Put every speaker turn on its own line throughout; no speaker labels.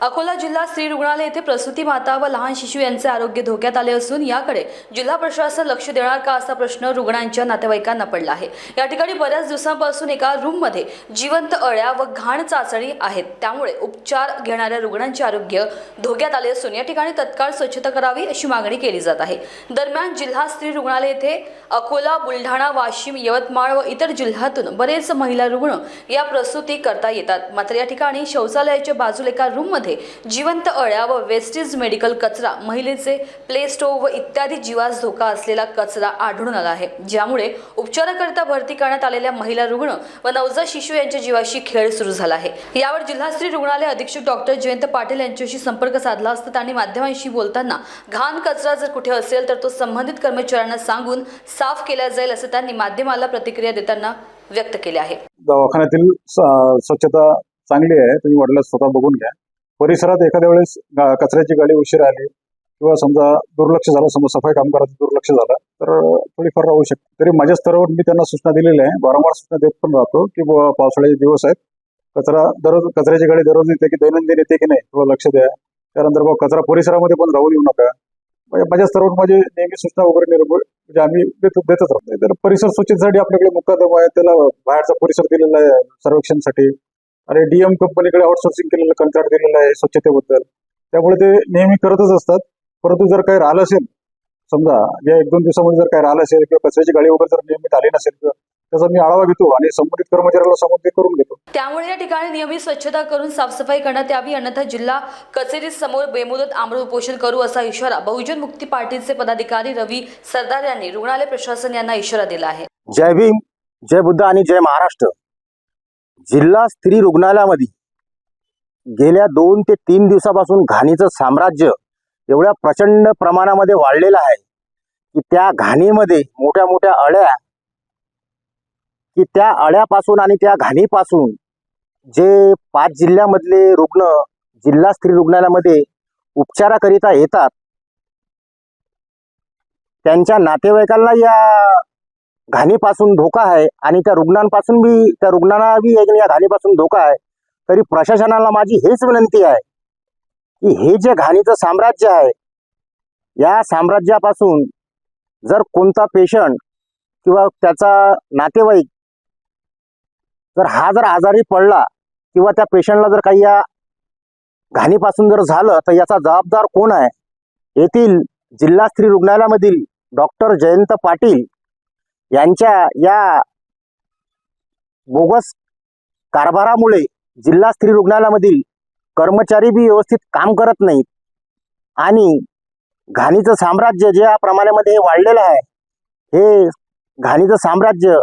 अकोला जिल्हा स्त्री रुग्णालय येथे प्रसूती माता व लहान शिशू यांचे आरोग्य धोक्यात आले असून याकडे जिल्हा प्रशासन लक्ष देणार का असा प्रश्न रुग्णांच्या नातेवाईकांना पडला आहे. या ठिकाणी बऱ्याच दिवसांपासून एका रूममध्ये जिवंत अळ्या व घाण चाचणी आहेत. त्यामुळे उपचार घेणाऱ्या रुग्णांचे आरोग्य धोक्यात आले असून या ठिकाणी तत्काळ स्वच्छता करावी अशी मागणी केली जात आहे. दरम्यान जिल्हा स्त्री रुग्णालय येथे अकोला बुलढाणा वाशिम यवतमाळ व इतर जिल्ह्यातून बरेच महिला रुग्ण या प्रसूती करता येतात. मात्र या ठिकाणी शौचालयाच्या बाजूला एका रूममध्ये जिवंत अळ्या व वेस्टेज मेडिकल कचरा महिलेचे प्ले स्टोव व इत्यादी जीवास धोका असलेला कचरा आढळून आला आहे. ज्यामुळे उपचाराकरिता भरती करण्यात आलेल्या महिला रुग्ण व नवजात शिशू यांच्या जीवाशी खेळ सुरू झाला आहे. यावर जिल्हा स्त्री रुग्णालय अधीक्षक डॉक्टर जयंत पाटील यांच्याशी संपर्क साधला असता त्यांनी माध्यमांशी बोलताना घाण कचरा जर कुठे असेल तर तो संबंधित कर्मचाऱ्यांना सांगून साफ केला जाईल असं त्यांनी माध्यमाला प्रतिक्रिया देताना व्यक्त केले आहे.
दवाखान्यातील स्वच्छता चांगली आहे तुम्ही वाटल्यास स्वतः बघून घ्या. परिसरात एखाद्या वेळेस कचऱ्याची गाडी उशीर आली किंवा समजा दुर्लक्ष झालं समजा सफाई कामगाराचं दुर्लक्ष झालं तर थोडीफार राहू शकते. तरी माझ्या स्तरावर मी त्यांना सूचना दिलेल्या आहे. वारंवार सूचना देत पण राहतो की बुवा पावसाळ्याचे दिवस आहेत. कचरा दररोज कचऱ्याची गाडी दररोज येते की दैनंदिन येते की नाही थोडं लक्ष द्या. त्यानंतर बघ कचरा परिसरामध्ये पण राहू देऊ नका. म्हणजे माझ्या स्तरावर माझे नेहमी सूचना वगैरे निर्भर म्हणजे आम्ही देत देतच राहतो. तर परिसर स्वच्छतेसाठी आपल्याकडे मुक्कादम आहे त्याला बाहेरचा परिसर दिलेला आहे सर्वेक्षणसाठी. आणि डीएम कंपनीकडे आउटसोर्सिंग केलेलं कंत्राट दिलेलं आहे स्वच्छतेबद्दल. त्यामुळे ते नेहमी करतच असतात. परंतु जर काही राहिलं असेल समजा या एक दोन दिवसामध्ये जर काही राहिलं असेल किंवा कचऱ्याची गाडी वगैरे जर नियमित आली नसेल किंवा त्याचा मी आढावा घेतो आणि संबंधित कर्मचाऱ्याला सांगून ते करून घेतो.
त्यामुळे या ठिकाणी नियमित स्वच्छता करून साफसफाई करण्यात यावी. अन्यथा जिल्हा कचेरी समोर बेमुदत आमरण उपोषण करू असा इशारा बहुजन मुक्ती पार्टीचे पदाधिकारी रवी सरदार यांनी रुग्णालय प्रशासन यांना इशारा दिला आहे.
जय भीम जय बुद्ध आणि जय महाराष्ट्र. जिल्हा स्त्री रुग्णालयामध्ये गेल्या दोन ते तीन दिवसापासून घाणीचं साम्राज्य एवढ्या प्रचंड प्रमाणामध्ये वाढलेलं आहे की त्या घाणीमध्ये मोठ्या मोठ्या अळ्या की त्या अळ्यापासून आणि त्या घाणीपासून जे पाच जिल्ह्यामधले रुग्ण जिल्हा स्त्री रुग्णालयामध्ये उपचाराकरिता येतात त्यांच्या नातेवाईकांना या घाणीपासून धोका आहे आणि त्या रुग्णांपासून बी त्या रुग्णांना बी एक या घाणीपासून धोका आहे. तरी प्रशासनाला माझी हेच विनंती आहे की हे जे घाणीचं साम्राज्य आहे या साम्राज्यापासून जर कोणता पेशंट किंवा त्याचा नातेवाईक जर हा जर आजारी पडला किंवा त्या पेशंटला जर काही या घाणीपासून जर झालं तर याचा जबाबदार कोण आहे? येथील जिल्हा स्त्री रुग्णालयामधील डॉक्टर जयंत पाटील यांच्या या बोगस कारभारामुळे जिल्हा स्त्री रुग्णालयामधील कर्मचारी बी व्यवस्थित काम करत नाहीत. आणि घाणीचं साम्राज्य ज्या प्रमाणामध्ये वाढलेलं आहे हे घाणीचं साम्राज्य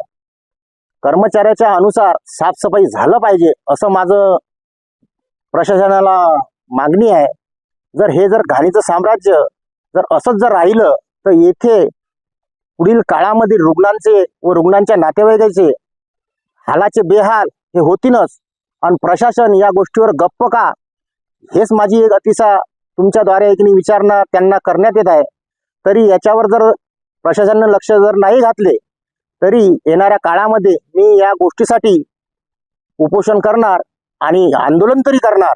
कर्मचाऱ्याच्या अनुसार साफसफाई झालं पाहिजे असं माझं प्रशासनाला मागणी आहे. जर हे जर घाणीचं साम्राज्य जर असंच जर राहिलं तर येथे पुढील काळामध्ये रुग्णांचे व रुग्णांच्या नातेवाईकाचे हालाचे बेहाल हे होतीनच आणि प्रशासन या गोष्टीवर गप्प का? हेच माझी एक अतिशय तुमच्याद्वारे एक विचारणा त्यांना करण्यात येत आहे. तरी याच्यावर जर प्रशासनानं लक्ष जर नाही घातले तरी येणाऱ्या काळामध्ये मी या गोष्टीसाठी उपोषण करणार आणि आंदोलन तरी करणार.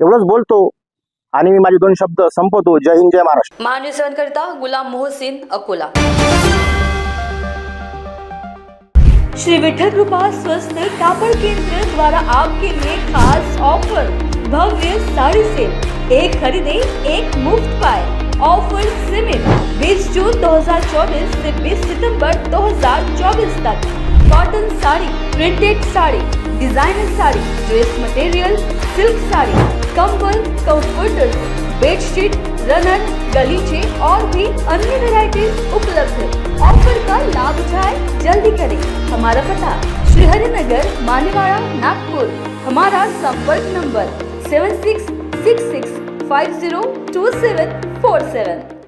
एवढंच बोलतो. आणि मी माझे दोन शब्द संपवतो. जय हिंद जय महाराष्ट्र.
महान्यूज करिता गुलाम मोहसिन अकोला.
श्री विठल कृपा स्वस्थ कापड़ केंद्र द्वारा आपके लिए खास ऑफ़र भव्य साड़ी सेल. एक खरीदे एक मुफ़्त पाए. ऑफ़र सीमित 20 जून 2024 से 20 सितंबर 2024 तक. Cotton sari printed sari. Designer sari dress material silk sari, कंबल कंफर्टर बेडशीट रनर गलीचे और भी अन्य वैरायटीज उपलब्ध है। ऑफ़र का लाभ उठाए, जल्दी करें। हमारा पता श्री हरिनगर मानेवाड़ा, नागपुर। हमारा संपर्क number seven six six six five zero two seven four seven